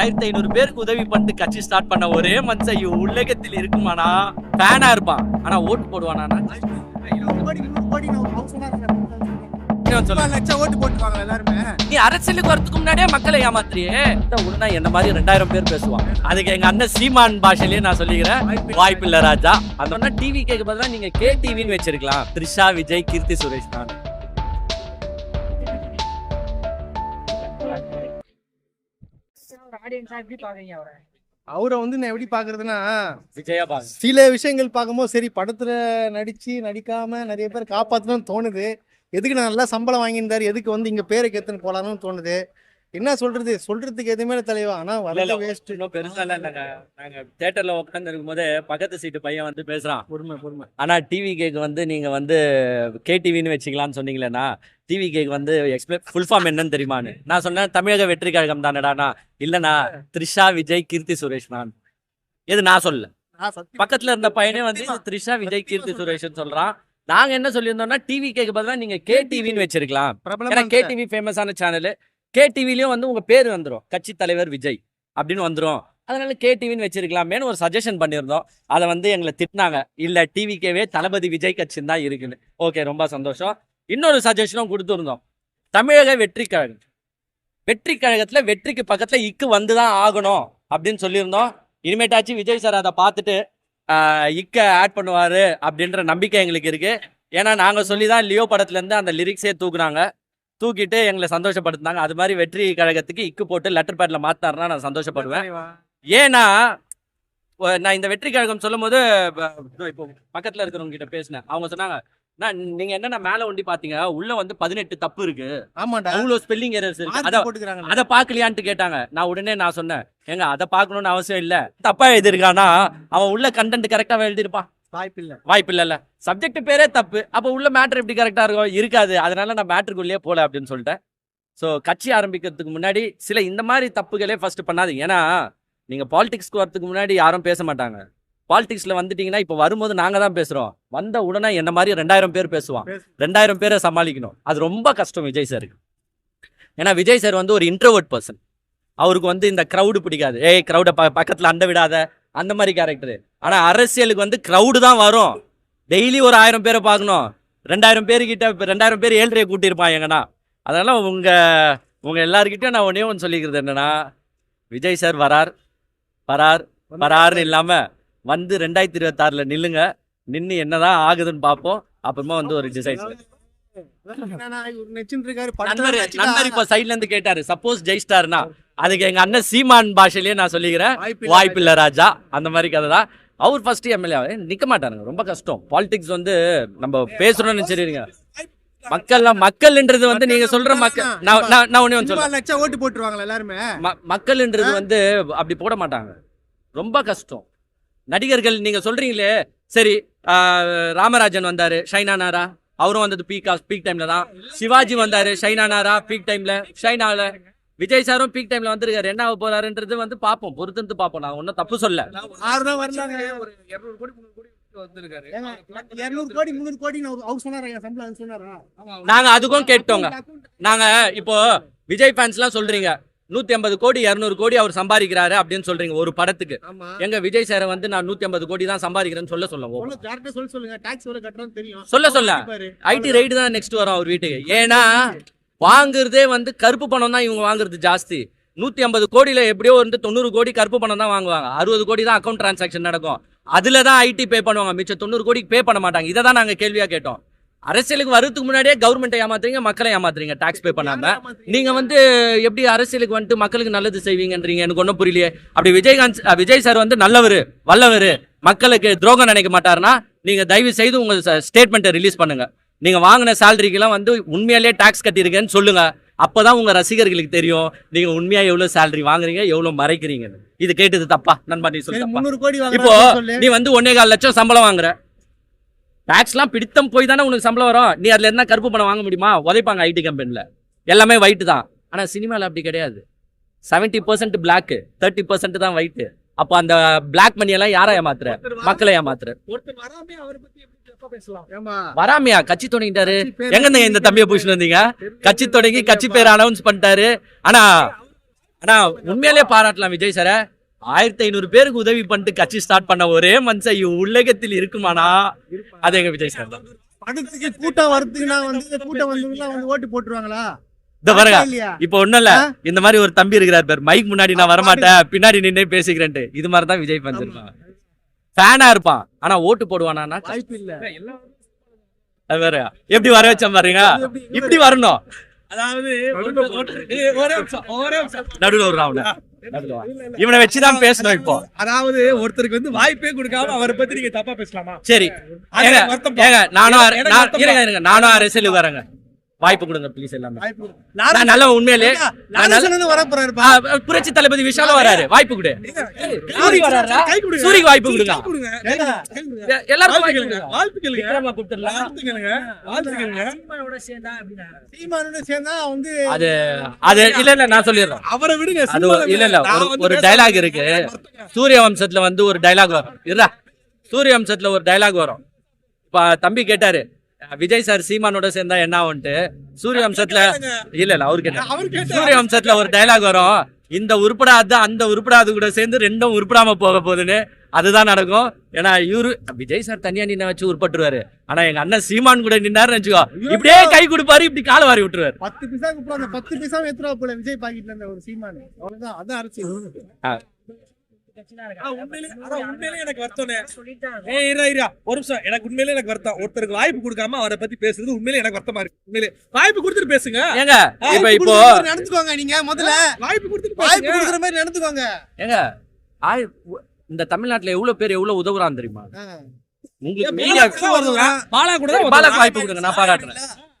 ஆயிரத்தி ஐநூறு பேருக்கு உதவி பண்ணிட்டு கட்சி ஸ்டார்ட் பண்ண ஒரே மனுஷன் இவ் உலகத்தில் இருக்குமானா ஃபேனா இருப்பான். ஆனா ஓட்டு போடுவானா நீ அரசியலுக்கு வரதுக்கு முன்னாடியே மக்களை ஏமாத்துறியே. உடனே என்ன மாதிரி ரெண்டாயிரம் பேர் பேசுவான் அதுக்கு எங்க அண்ணன் சீமான் பாஷையிலேயே நான் சொல்லிக்கிறேன். வாய்ப்பு ராஜா. அந்த டிவி கேட்க பதிலா நீங்க கே டிவின்னு வச்சிருக்கலாம். த்ரிஷா விஜய் கீர்த்தி சுரேஷ் தான். அவரை. வந்து நான் எப்படி பாக்குறதுன்னா சில விஷயங்கள் பார்க்கும்போது சரி படத்துல நடிச்சு நடிக்காம நிறைய பேர் காப்பாத்தணும்னு தோணுது. எதுக்கு நான் நல்லா சம்பளம் வாங்கியிருந்தாரு? எதுக்கு வந்து இங்க பேரை கேத்துன்னு போலாம்னு தோணுது. என்ன சொல்றது? சொல்றதுக்கு எதுவுமே தலைவா. ஆனா வரல வேஸ்ட் இன்னும் பெருசா இல்ல. நாங்க நாங்க தியேட்டர்ல உட்கார்ந்து இருக்கும்போது பக்கத்து சீட்டு பையன் வந்து பேசுறான். பொறுமை பொறுமை. ஆனா டிவி கேக்கு வந்து நீங்க வந்து கே டிவின்னு வச்சுக்கலாம்னு சொன்னீங்களேண்ணா. டிவி கேக் வந்து எக்ஸ்பிளைன் ஃபுல் ஃபார்ம் என்னன்னு தெரியுமான்னு. நான் சொன்னேன் தமிழக வெற்றி கழகம் தானடானா இல்லண்ணா த்ரிஷா விஜய் கீர்த்தி சுரேஷ் நான் இது நான் சொல்ல நான் சத்தியம் பக்கத்துல இருந்த பையனே வந்து த்ரிஷா விஜய் கீர்த்தி சுரேஷ்னு சொல்றான். நாங்க என்ன சொல்லியிருந்தோம்னா டிவி கேக்கு பதிலா நீங்க கே டிவின்னு வச்சிருக்கலாம். ஏன்னா கே டிவி ஃபேமஸான சேனல் கேடிவிலையும் வந்து உங்கள் பேர் வந்துடும் கட்சி தலைவர் விஜய் அப்படின்னு வந்துடும் அதனால கேடிவின்னு வச்சிருக்கலாமேனு ஒரு சஜஷன் பண்ணியிருந்தோம் அதை வந்து எங்களை திட்டினாங்க. இல்லை டிவிக்கேவே தளபதி விஜய் கட்சின்னு தான் இருக்குன்னு. ஓகே ரொம்ப சந்தோஷம். இன்னொரு சஜஷனும் கொடுத்துருந்தோம். தமிழக வெற்றி கழகம். வெற்றி கழகத்தில் வெற்றிக்கு பக்கத்தில் இக்கு வந்து தான் ஆகணும் அப்படின்னு சொல்லியிருந்தோம். இனிமேட்டாச்சும் விஜய் சார் அதை பார்த்துட்டு ஆஹ், இக்க ஆட் பண்ணுவார் அப்படின்ற நம்பிக்கை எங்களுக்கு இருக்குது ஏன்னா நாங்கள் சொல்லி தான் லியோ படத்துலேருந்து அந்த லிரிக்ஸே தூக்குனாங்க. தூக்கிட்டு எங்களை சந்தோஷப்படுத்தினாங்க. அது மாதிரி வெற்றி கழகத்துக்கு இக்கு போட்டு லெட்டர் பேட்ல மாத்தாருன்னா நான் சந்தோஷப்படுவேன். ஏன்னா நான் இந்த வெற்றி கழகம் சொல்லும் போது இப்போ பக்கத்துல இருக்கிறவங்க கிட்ட பேசினேன். அவங்க சொன்னாங்க நான் நீங்க என்னன்னா மேல ஒண்டி பாத்தீங்க? உள்ள வந்து பதினெட்டு தப்பு இருக்கு. ஆமாண்டா. அவ்வளவு ஸ்பெல்லிங் எரர்ஸ் இருக்கு. அத பார்க்கலையான்ட்டு கேட்டாங்க. நான் உடனே நான் சொன்னேன் ஏங்க அதை பார்க்கணும்னு அவசியம் இல்ல. தப்பா எழுதிருக்கானா அவன் உள்ள கண்டென்ட் கரெக்டா எழுதிருப்பான் வாய்ப்பு இல்ல வாய்ப்பு இல்லைல்ல சப்ஜெக்ட் பேரே தப்பு. அப்போ உள்ள மேட்ரு எப்படி கரெக்டா இருக்கும் இருக்காது. அதனால நான் மேட்ருக்குள்ளேயே போல அப்படின்னு சொல்லிட்டேன். ஸோ கட்சி ஆரம்பிக்கிறதுக்கு முன்னாடி சில இந்த மாதிரி தப்புகளே ஃபர்ஸ்ட் பண்ணாதீங்க. ஏன்னா நீங்க பாலிடிக்ஸ்க்கு வரதுக்கு முன்னாடி யாரும் பேச மாட்டாங்க. பாலிடிக்ஸ்ல வந்துட்டீங்கன்னா இப்போ வரும்போது நாங்க தான் பேசுறோம். வந்த உடனே என்ன மாதிரி ரெண்டாயிரம் பேர் பேசுவான். பேசு. ரெண்டாயிரம் பேரை சமாளிக்கணும். அது ரொம்ப கஷ்டம் விஜய் சாருக்கு ஏன்னா விஜய் சார் வந்து ஒரு இன்ட்ரோவர்ட் பர்சன் அவருக்கு வந்து இந்த க்ரௌடு பிடிக்காது. ஏய் க்ரௌடை ப பக்கத்தில் அண்ட விடாத. அந்த மாதிரி கேரக்டர் ஆனா அரசியலுக்கு வந்து க்ரௌடு தான் வரும். டெய்லி ஒரு ஆயிரம் பேரை பார்க்கணும். ரெண்டாயிரம் பேருக்கிட்ட இப்போ ரெண்டாயிரம் பேர் ஏழ்றையை கூட்டியிருப்பான் எங்கன்னா. அதனால உங்க உங்க எல்லாருக்கிட்டையும் நான் ஒன்றே ஒன்று சொல்லிக்கிறது என்னன்னா விஜய் சார் வரார். வரார் வராருன்னு இல்லாம வந்து ரெண்டாயிரத்தி இருபத்தாறுல நில்லுங்க. நின்று என்னதான் ஆகுதுன்னு பார்ப்போம். அப்புறமா வந்து ஒரு நண்பர் நண்பர் இப்போ சைட்ல இருந்து கேட்டாரு சப்போஸ் ஜெயிஸ்டார்னா அதுக்கு எங்க அண்ணன் சீமான் பாஷையிலேயே நான் சொல்லிக்கிறேன். வாய்ப்பு வாய்ப்பு இல்ல ராஜா. அந்த மாதிரி கதை தான். அவர் ஃபர்ஸ்ட் எம்எல்ஏ நிக்க மாட்டாருங்க. ரொம்ப கஷ்டம். பாலிடிக்ஸ் வந்து நம்ம பேசுறோம்னு சரிங்க மக்கள்லாம் மக்கள்ன்றது வந்து நீங்க சொல்ற மக்கள் நான் நான் ஒண்ணே ஒன்று சொல்றேன். லட்சம் ஓட்டு போட்டுருவாங்களா எல்லாருமே? மக்கள்ன்றது வந்து அப்படி போட மாட்டாங்க. ரொம்ப கஷ்டம். நடிகர்கள் நீங்க சொல்றீங்களே. சரி ராமராஜன் வந்தாரு ஷைனா நாரா அவரும் வந்தது பீக் பீக் டைம்ல தான். சிவாஜி வந்தாரு ஷைனா நாரா பீக் டைம்ல ஷைனால விஜய் சாரும் பீக் டைம்ல வந்திருக்காரு. என்ன ஆக போறாருன்றது வந்து பார்ப்போம். பொறுத்திருந்து பார்ப்போம். நான் ஒன்றும் தப்பு சொல்ல ஆறு தான் வரலாங்க ஒரு இருநூறு கோடி முந்நூறு கோடி வந்திருக்காரு. ஏங்க, இருநூறு கோடி முந்நூறு கோடி அவர் சொன்னாரா? என் சம்பளம் அது சொன்னாரா? நாங்க அதுக்கும் கேட்டோங்க. நாங்க இப்போ விஜய் ஃபேன்ஸ்லாம் சொல்றீங்க. நூத்தி ஐம்பது கோடி இருநூறு கோடி அவர் சம்பாதிக்கிறாரு அப்படின்னு சொல்றீங்க ஒரு படத்துக்கு. எங்க விஜய் சாரை வந்து நான் நூத்தி ஐம்பது கோடி தான் சம்பாதிக்கிறேன்னு சொல்ல சொல்லுவோம் சொல்ல சொல்ல. ஐடி ரைடு தான் நெக்ஸ்ட் வரும் அவர் வீட்டுக்கு. ஏன்னா வாங்குறதே வந்து கருப்பு பணம் தான் இவங்க வாங்குறது ஜாஸ்தி. நூத்தி ஐம்பது கோடியில எப்படியோ வந்து தொண்ணூறு கோடி கருப்பு பணம் தான் வாங்குவாங்க. அறுபது கோடி தான் அக்கௌண்ட் டிரான்சாக்ஷன் நடக்கும். அதுல தான் ஐடி பே பண்ணுவாங்க. மிச்சம் தொண்ணூறு கோடிக்கு பே பண்ண மாட்டாங்க. இதை தான் நாங்க கேள்வியா கேட்டோம். அரசியலுக்கு வரதுக்கு முன்னாடியே கவர்மெண்ட்டை ஏமாத்துறீங்க மக்களை ஏமாத்துறீங்க டாக்ஸ் பே பண்ணாம. நீங்க வந்து எப்படி அரசியலுக்கு வந்துட்டு மக்களுக்கு நல்லது செய்வீங்கன்றீங்க? எனக்கு ஒன்றும் புரியலையே. அப்படி விஜயகாந்த் விஜய் சார் வந்து நல்லவர் வல்லவர். மக்களுக்கு துரோகம் நினைக்க மாட்டாருன்னா நீங்க தயவு செய்து உங்க ஸ்டேட்மெண்ட்டை ரிலீஸ் பண்ணுங்க. நீங்க வாங்கின சேலரிக்கெல்லாம் வந்து உண்மையாலே டாக்ஸ் கட்டியிருக்கேன்னு சொல்லுங்க. அப்பதான் உங்க ரசிகர்களுக்கு தெரியும். நீங்க உண்மையா எவ்வளவு சேலரி வாங்குறீங்க எவ்வளவு மறைக்கிறீங்க. இது கேட்டது தப்பா? நண்பா நீ சொல்லு. முந்நூறு கோடி இப்போ நீ வந்து ஒன்னே கால் லட்சம் சம்பளம் வாங்குற. டாக்ஸ்லாம் பிடித்தம் போய் தானே உனக்கு சம்பளம் வரும். நீ அதுல என்ன கருப்பு பணம் வாங்க முடியுமா? உதைப்பாங்க ஐடி கம்பெனில எல்லாமே ஒயிட் தான். ஆனா சினிமால அப்படி கிடையாது. Seventy percent black thirty percent தான் ஒயிட் அப்போ அந்த பிளாக் மணி எல்லாம் யாரா ஏமாத்துற? மக்களை ஏமாத்துற. ஒருத்தர் வராமே அவரை பத்தி எப்படி தப்பா பேசலாம்? ஏமா வராமையா? கட்சி தொடங்கிட்டாரு. எங்க இந்த தம்பியை பூசிட்டு வந்தீங்க? கட்சி தொடங்கி கட்சி பேர் அனௌன்ஸ் பண்ணிட்டாரு. ஆனா ஆனா உண்மையிலேயே பாராட்டலாம் விஜய் சார. ஆயிரத்தி ஐநூறு பேருக்கு உதவி பண்ணிட்டு கட்சி ஸ்டார்ட் பண்ண ஒரே மனுஷன் உலகத்தில் இருக்குமானா அது எங்க விஜய் சார் தான். படத்துக்கு கூட்டம் வரதுக்குன்னா வந்து கூட்டம் வந்து ஓட்டு போட்டுருவாங்களா? இந்த பாருங்க. இப்ப ஒண்ணும் இல்ல. இந்த மாதிரி ஒரு தம்பி இருக்கிறார் பேர். மைக் முன்னாடி நான் வரமாட்டேன். பின்னாடி நின்னே பேசிக்கிறேன்ட்டு. இது மாதிரி தான் விஜய் ஃபேன்ஸ் ஃபேனா இருப்பான். ஆனா ஓட்டு போடுவானா வாய்ப்பு இல்ல. அது வேற. எப்படி வர வச்ச பாருங்க. இப்படி வரணும். அதாவது ஒருத்தர்- ஒருத்தர்- ஏய், ஒரே நிமிஷம், ஒரே நிமிஷம். நடுவுல ஒரு ராவண இவனை வச்சுதான் பேசணும் இப்போ. அதாவது ஒருத்தருக்கு வந்து வாய்ப்பே கொடுக்காம அவரை பத்தி நீங்க தப்பா பேசலாமா? சரி. நானும் நானும் அரசியலுக்கு வரேங்க. வாய்ப்பு கொடுங்க ப்ளீஸ் எல்லாமே. வாய்ப்பு இல்ல. நான் நல்ல உண்மையிலே நான் நல்ல நாராயணன் வர போறாரு ஆ, புரட்சி தளபதி விஷாலும் வராரு. வாய்ப்பு கொடு. சூரி வராரா. சூரிக்கு வாய்ப்பு கொடுங்க. எல்லாருக்கும் வாய்ப்பு கேளுங்க. கொடுத்துடலாம். சீமானோட சேர்ந்தா வந்து அது அது இல்ல இல்ல நான் சொல்லிடுறேன். அவரை விடுங்க அது இல்ல இல்ல ஒரு டைலாக் இருக்கு. சூரிய வம்சத்துல வந்து ஒரு டைலாக் வரும். இருடா. சூரிய வம்சத்துல ஒரு டைலாக் வரும். இப்ப தம்பி கேட்டாரு விஜய் சார் சீமானோட சேர்ந்தா என்ன ஆகும்ட்டு சூரிய வம்சத்துல இல்ல இல்ல அவரு கேட்டாரு அவர் கேட்டாரு. சூரிய வம்சத்துல ஒரு டைலாக் வரும். இந்த உருப்படாது அந்த உருப்படாது கூட சேர்ந்து ரெண்டும் உருப்படாம போக போகுதுன்னு அதுதான் நடக்கும். ஏன்னா இவரு விஜய் சார் தனியா நின்ன வச்சு உருப்பட்டுருவாரு. ஆனா எங்க அண்ணன் சீமான் கூட நின்னாருன்னு வச்சுக்கோ. இப்படியே கை கொடுப்பாரு இப்படி காலை வாரி விட்டுருவாரு. பத்து அப்புறம் அந்த பத்து பைசா எத்தனை போல விஜய் பாக்கெட்ல இருந்த ஒரு சீமானு. அவ்வளவுதான். அதான் அரசியல். உண்மையிலே எனக்கு. ஒரு நிமிஷம். எனக்கு உண்மையிலே எனக்கு வருத்தம். ஒருத்தருக்கு வாய்ப்பு கொடுக்காம அவரை பத்தி பேசுறது உண்மையிலே எனக்கு வருத்தமா இருக்கு. உண்மையிலே. வாய்ப்பு கொடுத்துட்டு பேசுங்க. ஏங்க இப்ப இப்போ கொடுக்குற மாதிரி நடந்துக்கோங்க நீங்க முதல்ல. வாய்ப்பு கொடுத்துட்டு வாய்ப்பு கொடுக்குற மாதிரி நடந்துக்கோங்க. ஏங்க இந்த தமிழ்நாட்டுல எவ்வளவு பேர் எவ்வளவு உதவுறான் தெரியுமா. உங்களுக்கு பாலாக்கு. வாய்ப்பு கொடுங்க நான் பாராட்டுறேன்.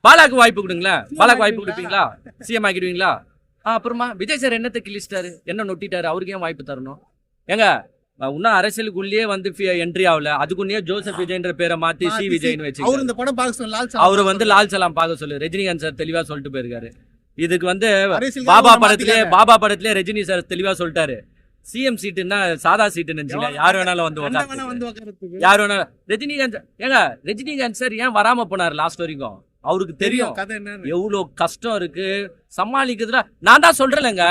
பாலாக்கு வாய்ப்பு கொடுங்களேன். பாலாக்கு வாய்ப்பு கொடுப்பீங்களா? சிஎம் ஆக்கிடுவீங்களா? ஆ, அப்புறமா விஜய் சார் என்னத்தை கிழிச்சிட்டாரு? என்ன நொட்டிட்டாரு? அவருக்கு ஏன் வாய்ப்பு தரணும்? ஏங்க இன்னும் அரசியலுக்குள்ளேயே வந்து என்ட்ரி ஆகல. அதுக்குள்ளேயே ஜோசப் விஜய்ன்ற பேரை மாத்தி சி விஜய்னு அவர் வச்சு இந்த படம் பார்க்க சொல்ல லால் அவரு வந்து லால் சலாம் பார்க்க சொல்லு. ரஜினிகாந்த் சார் தெளிவா சொல்லிட்டு போயிருக்காரு. இதுக்கு வந்து பாபா படத்திலே. பாபா படத்திலே ரஜினி சார் தெளிவா சொல்லிட்டாரு. சிஎம் சீட்டுன்னா சாதா சீட்டு நினைச்சுங்க யார் வேணாலும் வந்து உட்காந்து. யார் வேணாலும் ரஜினிகாந்த் ஏங்க ரஜினிகாந்த் சார் ஏன் வராம போனார் லாஸ்ட் வரைக்கும்? அவருக்கு தெரியும் எவ்வளவு கஷ்டம் இருக்கு. சமாளிக்கிறதுல நான் தான் சொல்றேன்லங்க.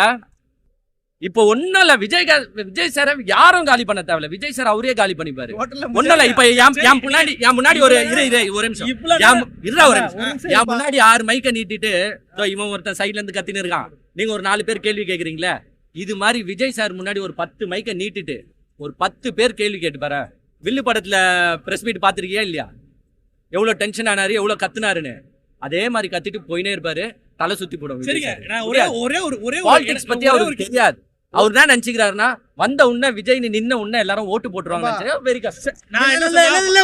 இப்போ ஒண்ணும் இல்ல விஜய் விஜய் சார யாரும் காலி பண்ண தேவையில்ல. விஜய் சார் அவரே காலி பண்ணிப்பாரு. இல்ல இப்ப என் முன்னாடி என் முன்னாடி ஒரு இரு இரு ஒரு நிமிஷம். இருடா ஒரு நிமிஷம். என். முன்னாடி ஆறு மைக்க நீட்டிட்டு இவன் ஒருத்தன் சைடுல இருந்து கத்தின்னு இருக்கான். நீங்க ஒரு நாலு பேர் கேள்வி கேக்குறீங்களே? இது மாதிரி விஜய் சார் முன்னாடி ஒரு பத்து மைக்க நீட்டிட்டு ஒரு பத்து பேர் கேள்வி கேட்டு பாரு. வில்லு படத்துல பிரஸ் மீட் பாத்திருக்கியா இல்லையா? எவ்வளவு டென்ஷன் ஆனாரு எவ்வளவு கத்துனாருன்னு. அதே மாதிரி கத்திட்டு போயினே இருப்பாரு. தலை சுத்தி போடும் சரிங்க. நான் ஒரே ஒரே ஒரு ஒரே பாலிடிக்ஸ் பத்தி அவருக்கு தெரியாது. அவர் என்ன நினைச்சுக்கிறாருன்னா வந்த உடனே விஜய் நின்ன உடனே எல்லாரும் ஓட்டு போட்டுருவாங்க வெரி கஷ்டம்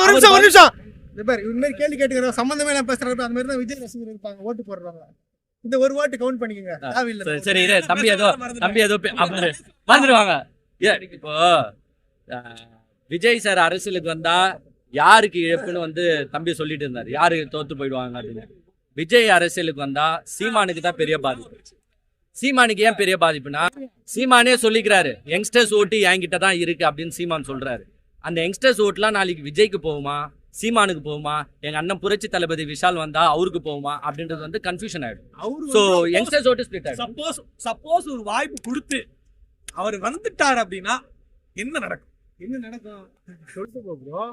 ஒரு நிமிஷம், ஒரு அவர் நிமிஷம். இந்த பாரு, இந்த மாதிரி கேள்வி கேட்டுக்கிறோம் சம்பந்தமே நான் பேசுறப்ப அந்த மாதிரி தான் விஜய் ரசிகர் இருப்பாங்க. ஓட்டு போடுறாங்க இந்த ஒரு ஓட்டு கவுண்ட் பண்ணிக்கோங்க. சரி, சரி இரு, தம்பி ஏதோ தம்பி ஏதோ வந்துருவாங்க. இப்போ விஜய் சார் அரசியலுக்கு வந்தா யாருக்கு இழப்புன்னு வந்து தம்பி சொல்லிட்டு இருந்தாரு. யாரு தோத்து போயிடுவாங்க அப்படின்னு. விஜய் அரசியலுக்கு வந்தா சீமானுக்கு தான் பெரிய பாதிப்பு. சீமானுக்கு ஏன் பெரிய பாதிப்புனா சீமானே சொல்லிக்கிறாரு யங்ஸ்டர்ஸ் ஓட்டு என்கிட்ட தான் இருக்கு அப்படின்னு சீமான் சொல்றாரு. அந்த யங்ஸ்டர்ஸ் ஓட்டுலாம் நாளைக்கு விஜய்க்கு போகுமா? சீமானுக்கு போகுமா? எங்க அண்ணன் புரட்சி தளபதி விஷால் வந்தா அவருக்கு போகுமா? அப்படின்றது வந்து கன்ஃபியூஷன் ஆயிடும். சோ யங்ஸ்டர்ஸ் ஓட்டு ஸ்பிளிட் ஆயிடும். சப்போஸ் சப்போஸ் ஒரு வாய்ப்பு கொடுத்து அவர் வந்துட்டார் அப்படின்னா என்ன நடக்கும்?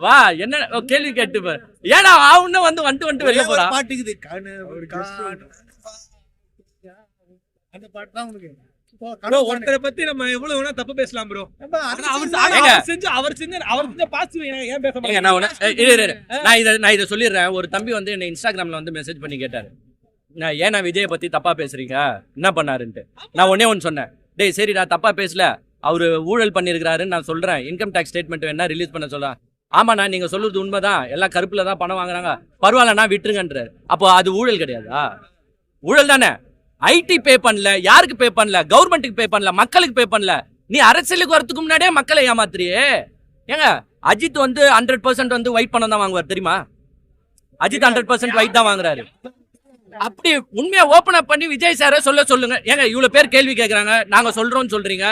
வா என்ன ஓ, கேள்வி கேட்டு பாரு. ஏடா அவனு வந்து வந்துட்டு வந்துட்டு வெளில ஒரே ஒரு போறான் பாட்டுக்குது. அந்த பாட்டு தான். ஒருத்தரை பத்தி நம்ம எவ்வளவு வேணா தப்பு பேசலாம் ப்ரோ அவர் செஞ்ச அவர் செஞ்ச அவர் செஞ்ச பாசிட்டிவ் ஏன் பேச நான் இதை நான் இதை சொல்லிடுறேன். ஒரு தம்பி வந்து என்ன இன்ஸ்டாகிராம்ல வந்து மெசேஜ் பண்ணி கேட்டாரு. நான் ஏன் நான் விஜயை பத்தி தப்பா பேசுறீங்க? என்ன பண்ணாருன்ட்டு. நான் ஒன்னே ஒன்று சொன்னேன். டேய் சரி நான் தப்பா பேசல. அவர் ஊழல் பண்ணியிருக்கிறாருன்னு நான் சொல்கிறேன் இன்கம் டேக்ஸ் ஸ்டேட்மெண்ட் வேணா ரிலீஸ் பண்ண சொல்கிறேன் ஆமாண்ணா சொல்கிறது உண்மை உண்மைதான். எல்லாம் கருப்பில் தான் பணம் வாங்குறாங்க. பரவாயில்லண்ணா விட்டுருங்கன்றார். அப்போ அது ஊழல் கிடையாதா? ஊழல் தானே. ஐடி பே பண்ணல யாருக்கு பே பண்ணல? கவர்மெண்ட்டுக்கு பே பண்ணல மக்களுக்கு பே பண்ணல. நீ அரசியலுக்கு வரத்துக்கு முன்னாடியே மக்களை ஏமாத்துறியே. ஏங்க அஜித் வந்து ஹண்ட்ரட் பர்சன்ட் வந்து ஒயிட் பணம் தான் வாங்குவார் தெரியுமா? அஜித் ஹண்ட்ரட் பர்சன்ட் ஒயிட் தான் வாங்குறாரு. அப்படி உண்மையா ஓபன் அப் பண்ணி விஜய் சார சொல்ல சொல்லுங்க. ஏங்க இவ்வளவு பேர் கேள்வி கேட்குறாங்க நாங்க சொல்றோம்னு சொல்றீங்க.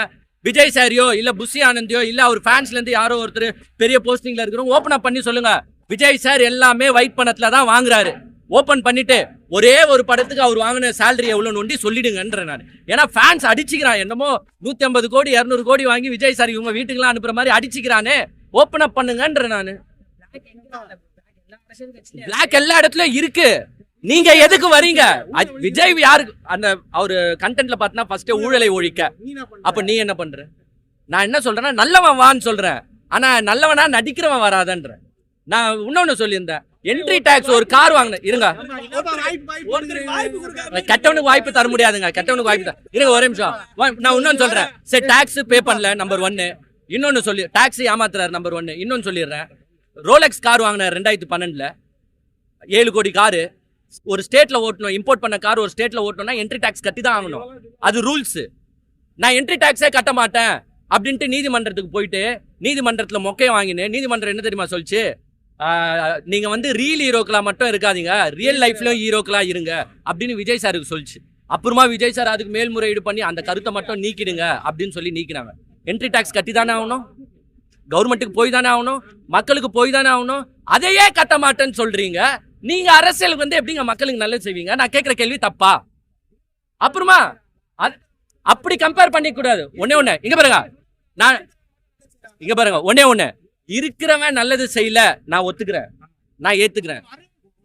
விஜய் சாரியோ இல்ல புஷி ஆனந்தியோ இல்ல அவர் ஃபேன்ஸ்ல இருந்து யாரோ ஒருத்தர் பெரிய போஸ்டிங்ல இருக்கிறோம் ஓபன் அப் பண்ணி சொல்லுங்க. விஜய் சார் எல்லாமே ஒயிட் பணத்துல தான் வாங்குறாரு. ஓபன் பண்ணிட்டு ஒரே ஒரு படத்துக்கு அவர் வாங்கின சேலரி எவ்வளோன்னு ஒண்டி சொல்லிடுங்கன்ற நான். ஏன்னா ஃபேன்ஸ் அடிச்சுக்கிறான். என்னமோ நூத்தி ஐம்பது கோடி இரநூறு கோடி வாங்கி விஜய் சார் இவங்க வீட்டுக்குலாம் அனுப்புற மாதிரி அடிச்சுக்கிறானே. ஓப்பன் அப் பண்ணுங்கன்ற நான். பிளாக் எல்லா இடத்துலயும் இருக்கு. நீங்க எதுக்கு வரீங்க? விஜய் யாருக்கு அந்த அவரு கண்டென்ட்ல பாத்தினா ஃபர்ஸ்ட் ஊழலை ஒழிக்க. அப்ப நீ என்ன பண்ற? நான் என்ன சொல்றேன்னா நல்லவன் வான்னு சொல்றேன். ஆனா நல்லவனா நடிக்கிறவன் வராதன்ற. நான் இன்னொன்னு சொல்லியிருந்தேன். என்ட்ரி டாக்ஸ் ஒரு கார் வாங்கினேன் இருங்க. வாய்ப்பு கெட்டவனுக்கு வாய்ப்பு தர முடியாதுங்க. கெட்டவனுக்கு வாய்ப்பு இருங்க ஒரே நிமிஷம். நான் இன்னொன்னு சொல்றேன். சரி டாக்ஸ் பே பண்ணல நம்பர் ஒன்னு இன்னொன்னு சொல்லி டாக்ஸ் ஏமாத்துறாரு நம்பர் ஒன்னு இன்னொன்னு சொல்லிடுறேன். ரோலெக்ஸ் கார் வாங்கின ரெண்டாயிரத்தி பன்னெண்டுல ஏழு கோடி காரு. ஒரு ஸ்டேட்ல ஓட்டணும் இம்போர்ட் பண்ண கார் ஒரு ஸ்டேட்ல ஓட்டணும்னா என்ட்ரி டாக்ஸ் கட்டி தான் ஆகணும். அது ரூல்ஸ் நான் என்ட்ரி டாக்ஸே கட்ட மாட்டேன் அப்படின்ட்டு நீதிமன்றத்துக்கு போயிட்டு நீதிமன்றத்தில் மொக்கையை வாங்கினேன். நீதிமன்றம் என்ன தெரியுமா சொல்லிச்சு? நீங்கள் நீங்க வந்து ரியல் ஹீரோக்களாக மட்டும் இருக்காதீங்க. ரியல் லைஃப்லையும் ஹீரோக்களாக இருங்க அப்படின்னு விஜய் சாருக்கு சொல்லிச்சு. அப்புறமா விஜய் சார் அதுக்கு மேல்முறையீடு பண்ணி அந்த கருத்தை மட்டும் நீக்கிடுங்க அப்படின்னு சொல்லி நீக்கினாங்க. என்ட்ரி டாக்ஸ் கட்டி தானே ஆகணும்? கவர்மெண்ட்டுக்கு போய் தானே ஆகணும்? மக்களுக்கு போய் தானே ஆகணும்? அதையே கட்ட மாட்டேன்னு சொல்கிறீங்க நீங்க அரசியலுக்கு வந்து எப்படிங்க மக்களுக்கு நல்லது செய்வீங்க? நான் கேட்கிற கேள்வி தப்பா? அப்புறமா அப்படி கம்பேர் பண்ணிக்க கூடாது ஒண்ணே ஒண்ணு. இங்க பாருங்க. நான் இங்க பாருங்க. ஒன்னே ஒண்ணு. இருக்கிறவன் நல்லது செய்யல நான் ஒத்துக்கிறேன். நான் ஏத்துக்கிறேன்.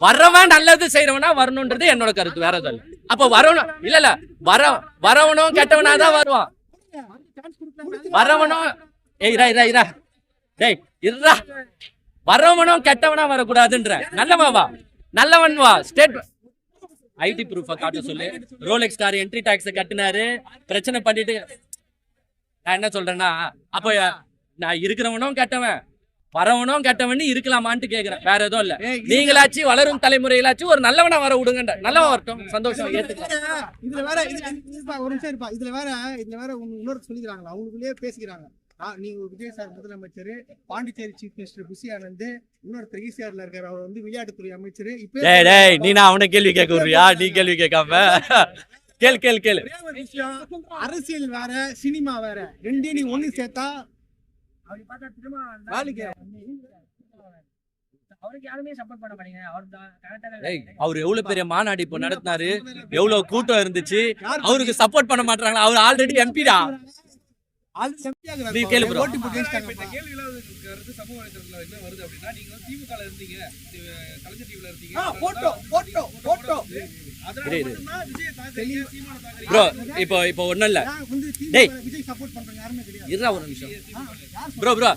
வர்றவன் நல்லது செய்யறவனா வரணும்ன்றது என்னோட கருத்து வேற எதுவும் அப்ப வரணும் இல்ல இல்ல. வர வரவனும் கெட்டவனா தான் வருவான். வரவனும் ஏய் இரா இரா இரா டேய் இரா வரவனும் கெட்டவனா வரக்கூடாதுன்ற. நல்லவன் வா. நல்லவன் வா. ஸ்டேட் ஐடி ப்ரூஃப காட்ட சொல்லு. ரோலெக்ஸ் கார் என்ட்ரி டாக்ஸ் கட்டினாரு. பிரச்சனை பண்ணிட்டு நான் என்ன சொல்றேன்னா அப்ப நான் இருக்கிறவனும் கெட்டவன் வரவனும் கெட்டவன் இருக்கலாமான்ட்டு கேக்குறேன். வேற எதுவும் இல்ல. நீங்களாச்சும் வளரும் தலைமுறையிலாச்சும் ஒரு நல்லவனா வர விடுங்கன்ற. நல்லவன் வரட்டும் சந்தோஷம் இதுல வேற இதுல வேற இதுல வேற இன்னொரு சொல்லிக்கிறாங்க அவங்களுக்குள்ளேயே பேசிக்கிறாங்க. நீங்க விஜய் சார் முதலமைச்சர் பாண்டிச்சேரி சீஃப் மினிஸ்டர் புசி ஆனந்த் இன்னொருத்தர் ஈசிஆர்ல இருக்காரு. அவர் வந்து விளையாட்டுத்துறை அமைச்சர். இப்ப டேய் டேய் நீ நான் அவனை கேள்வி கேட்க விடுறியா நீ கேள்வி கேட்காம. கேள் கேள் கேளு. அரசியல் வேற சினிமா வேற. ரெண்டையும் நீ ஒண்ணு சேர்த்தா வேலைக்கு. அவருக்கு யாருமே சப்போர்ட் பண்ண மாட்டேங்க அவர் தான் ஏய் அவர் எவ்வளவு பெரிய மாநாடு இப்போ நடத்தினாரு? எவ்வளவு கூட்டம் இருந்துச்சு? அவருக்கு சப்போர்ட் பண்ண மாட்டாங்களா அவர் ஆல்ரெடி எம்பிடா அது செம்மையாகிறாரு. நீ கேளு bro. ஓட்டு போட்டு. கேள்வி கருத்து சமூக வலைதளத்துல என்ன வருது அப்படின்னா நீங்க வந்து திமுக இருந்தீங்க கலைஞர் டிவில இருந்தீங்க போட்டோ, போட்டோ, போட்டோ. ப்ரோ இப்போ இப்போ ஒண்ணும் இல்ல டேய். விஜய் சப்போர்ட் பண்றவங்க யாருமே கிடையாது ஒரு நிமிஷம் ப்ரோ ப்ரோ